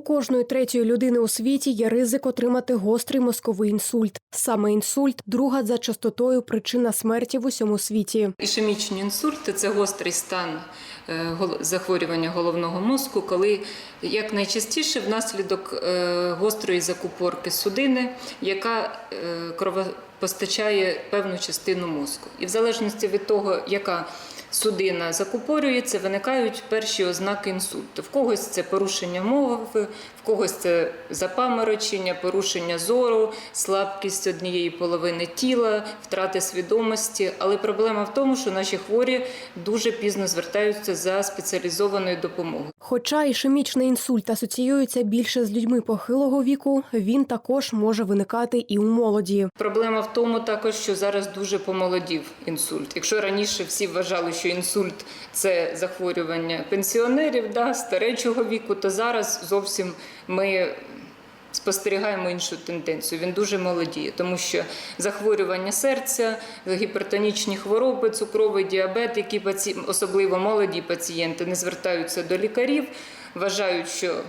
У кожної третьої людини у світі є ризик отримати гострий мозковий інсульт. Саме інсульт друга за частотою причина смерті в усьому світі. Ішемічні інсульти це гострий стан е, захворювання головного мозку, коли як найчастіше внаслідок е, гострої закупорки судини, яка е, кровопостачає певну частину мозку. І в залежності від того, яка судина закупорюється, виникають перші ознаки інсульту. В когось це порушення мови, в когось це запаморочення, порушення зору, слабкість однієї половини тіла, втрати свідомості. Але проблема в тому, що наші хворі дуже пізно звертаються за спеціалізованою допомогою. Хоча ішемічний інсульт асоціюється більше з людьми похилого віку, він також може виникати і у молоді. Проблема в тому також, що зараз дуже помолодів інсульт. Якщо раніше всі вважали, що інсульт це захворювання пенсіонерів, да, старечого віку, то зараз зовсім ми спостерігаємо іншу тенденцію. Він дуже молодіє, тому що захворювання серця, гіпертонічні хвороби, цукровий діабет, які особливо молоді пацієнти не звертаються до лікарів, вважають, що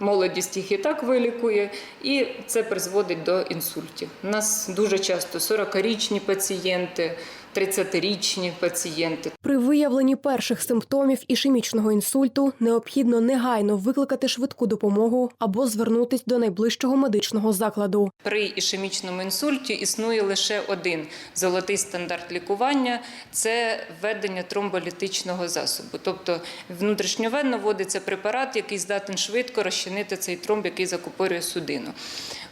Молодість їх і так вилікує, і це призводить до інсультів. У нас дуже часто 40-річні пацієнти, 30-річні пацієнти. При виявленні перших симптомів ішемічного інсульту необхідно негайно викликати швидку допомогу або звернутись до найближчого медичного закладу. При ішемічному інсульті існує лише один золотий стандарт лікування це введення тромболітичного засобу. Тобто внутрішньовенно вводиться препарат, який здатен швидко розчинити цей тромб, який закупорює судину.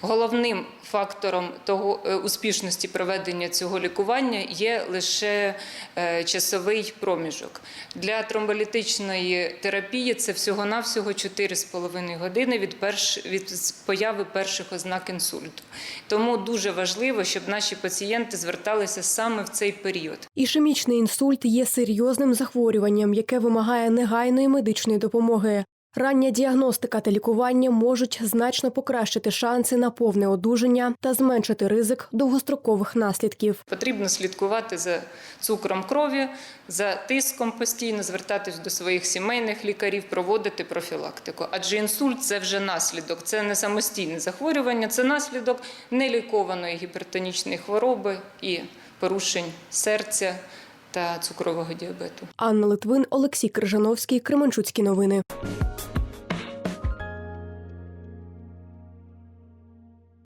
Головним фактором того е, успішності проведення цього лікування є лише е, часовий проміжок. Для тромболітичної терапії це всього-навсього 4,5 години від, перш, від появи перших ознак інсульту. Тому дуже важливо, щоб наші пацієнти зверталися саме в цей період. Ішемічний інсульт є серйозним захворюванням, яке вимагає негайної медичної допомоги. Рання діагностика та лікування можуть значно покращити шанси на повне одужання та зменшити ризик довгострокових наслідків. Потрібно слідкувати за цукром крові, за тиском постійно, звертатись до своїх сімейних лікарів, проводити профілактику. Адже інсульт це вже наслідок, це не самостійне захворювання, це наслідок нелікованої гіпертонічної хвороби і порушень серця та цукрового діабету. Анна Литвин, Олексій Крижановський, Кременчуцькі новини.